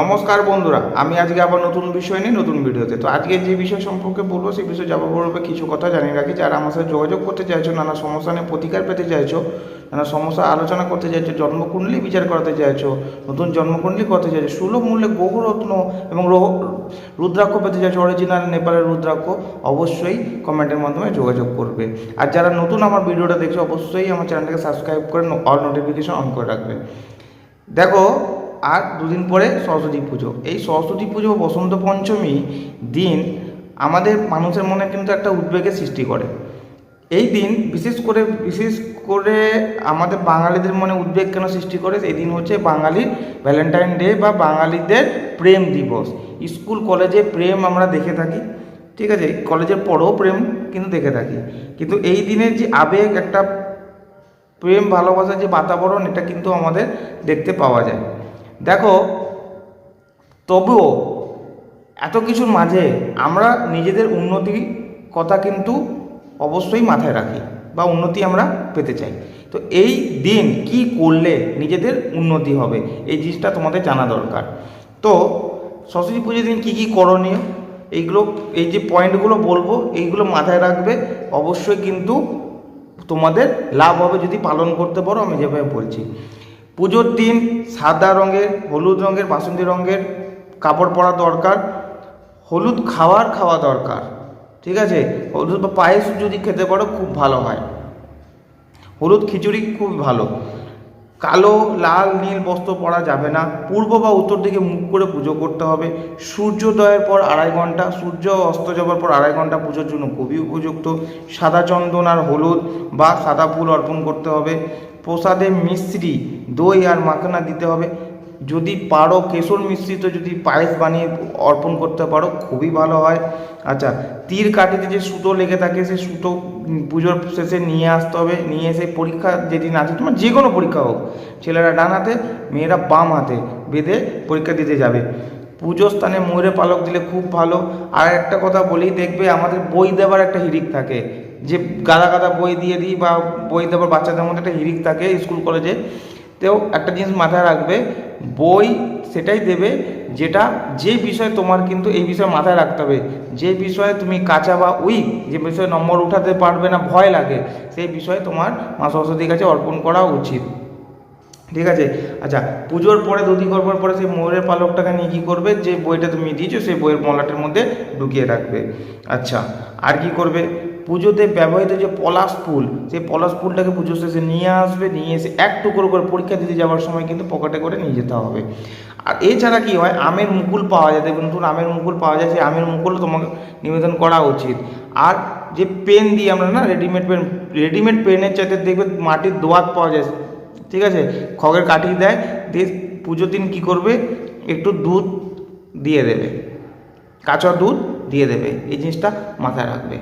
নমস্কার বন্ধুরা, আমি আজকে আবার নতুন বিষয় নিয়ে নতুন ভিডিওতে। তো আজকে যে বিষয় সম্পর্কে বলব, সেই বিষয়ে যাব বলবে কিছু কথা জানিয়ে রাখি। যারা আমার সাথে যোগাযোগ করতে চাইছো, নানা সমস্যা নিয়ে প্রতিকার পেতে চাইছো, নানা সমস্যা আলোচনা করতে চাইছো, জন্মকুণ্ডলী বিচার করাতে চাইছো, নতুন জন্মকুণ্ডলী করতে চাইছো, সুলভ মূল্যে বহুরত্ন এবং রুদ্রাক্ষ পেতে চাইছো অরিজিনাল নেপালের রুদ্রাক্ষ, অবশ্যই কমেন্টের মাধ্যমে যোগাযোগ করবে। আর যারা নতুন আমার ভিডিওটা দেখছ, অবশ্যই আমার চ্যানেলটাকে সাবস্ক্রাইব করে অল নোটিফিকেশন অন করে রাখবে। দেখো আর দুদিন পরে সরস্বতী পুজো। এই সরস্বতী পুজো বসন্ত পঞ্চমী দিন আমাদের মানুষের মনে কিন্তু একটা উদ্বেগের সৃষ্টি করে। এই দিন বিশেষ করে বিশেষ করে আমাদের বাঙালিদের মনে উদ্বেগ কেন সৃষ্টি করে? এই দিন হচ্ছে বাঙালির ভ্যালেন্টাইন ডে বা বাঙালিদের প্রেম দিবস। স্কুল, কলেজে প্রেম আমরা দেখে থাকি, ঠিক আছে? কলেজের পরেও প্রেম কিন্তু দেখে থাকি। কিন্তু এই দিনের যে আবেগ, একটা প্রেম ভালোবাসার যে বাতাবরণ, এটা কিন্তু আমাদের দেখতে পাওয়া যায়। দেখো, তবুও এত কিছুর মাঝে আমরা নিজেদের উন্নতি কথা কিন্তু অবশ্যই মাথায় রাখি বা উন্নতি আমরা পেতে চাই। তো এই দিন কি করলে নিজেদের উন্নতি হবে, এই জিনিসটা তোমাদের জানা দরকার। তো সরস্বতী পুজোর দিন কী কী করণীয়, এইগুলো, এই যে পয়েন্টগুলো বলব, এইগুলো মাথায় রাখবে। অবশ্যই কিন্তু তোমাদের লাভ হবে যদি পালন করতে পারো, আমি যেভাবে বলছি। পুজোর দিন সাদা রঙের, হলুদ রঙের, বাসন্তী রঙের কাপড় পরা দরকার, হলুদ খাওয়ার খাওয়া দরকার, ঠিক আছে? হলুদ বা পায়েস যদি খেতে পারো খুব ভালো হয়। হলুদ খিচুড়ি খুব ভালো। কালো, লাল, নীল বস্ত্র পরা যাবে না। পূর্ব বা উত্তর দিকে মুখ করে পুজো করতে হবে। সূর্যোদয়ের পর আড়াই ঘণ্টা, সূর্য অস্ত যাওয়ার পর আড়াই ঘণ্টা পুজোর জন্য খুবই উপযুক্ত। সাদা চন্দন আর হলুদ বা সাদা ফুল অর্পণ করতে হবে। প্রসাদে মিশ্রি দই আর মাখনা দিতে হবে। যদি পারো কেশর মিশ্রিত যদি পায়েস বানিয়ে অর্পণ করতে পারো, খুবই ভালো হয়। আচ্ছা তীর কাটিতে যে সুতো লেগে থাকে সে সুতো পুজোর শেষে নিয়ে আসতে হবে। নিয়ে এসে পরীক্ষা যেদিন আছে, তোমার যে কোনো পরীক্ষা হোক, ছেলেরা ডান হাতে, মেয়েরা বাম হাতে বেঁধে পরীক্ষা দিতে যাবে। পুজোর স্থানে ময়ূরে পালক দিলে খুব ভালো। আর একটা কথা বলি, দেখবে আমাদের বই দেওয়ার একটা হিড়িক থাকে। যে গাদা গাদা বই দিয়ে দিই বা বই দেওয়ার বাচ্চাদের মধ্যে একটা হিড়িক থাকে স্কুল কলেজে। তো একটা জিনিস মাথায় রাখবে, বই সেটাই দেবে যেটা যে বিষয়ে তোমার কিন্তু এই বিষয়ে মাথায় রাখতে হবে। যে বিষয়ে তুমি কাঁচা বা উইক যে বিষয়ে নম্বর উঠাতে পারবে না, ভয় লাগে, সেই বিষয়ে তোমার মা সরস্বতীর কাছে অর্পণ করা উচিত। ঠিক আছে? আচ্ছা পুজোর পরে দুদি করবার পরে সেই ময়ূরের পালকটাকে নিয়ে কী করবে? যে বইটা তুমি দিয়েছ, সেই বইয়ের মলাটের মধ্যে ঢুকিয়ে রাখবে। আচ্ছা আর কি করবে? পুজোতে ব্যবহৃত যে পলাশ ফুল সেই পলাশ ফুলটাকে পুজো শেষে নিয়ে আসবে, নিয়ে এসে এক টুকরো করে পরীক্ষা দিতে যাওয়ার সময় কিন্তু পকেটে করে নিয়ে যেতে হবে। আর এছাড়া কি হয়, আমের মুকুল পাওয়া যায়। দেখুন, নতুন আমের মুকুল পাওয়া যায়, সেই আমের মুকুল তোমাকে নিবেদন করা উচিত। আর যে পেন দিয়ে আমরা না রেডিমেড পেন রেডিমেড পেনের চাইতে দেখবে মাটির দোয়াত পাওয়া যায়। ঠিক আছে? খগের কাঠি দেয়, দিয়ে পুজোর দিন কী করবে? একটু দুধ দিয়ে দেবে। কাঁচা দুধ দিয়ে দেবে। এই জিনিসটা মাথায় রাখবে।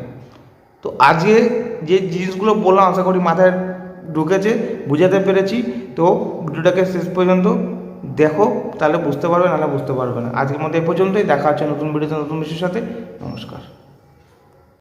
তো আজকে যে জিনিসগুলো বললাম, আশা করি মাথায় ঢুকেছে, বুঝাতে পেরেছি। তো ভিডিওটাকে শেষ পর্যন্ত দেখো, তাহলে বুঝতে পারবে, নাহলে বুঝতে পারবে না। আজকের মধ্যে এ পর্যন্তই, দেখা হচ্ছে নতুন ভিডিওতে, নতুন বিষয়ের সাথে। নমস্কার।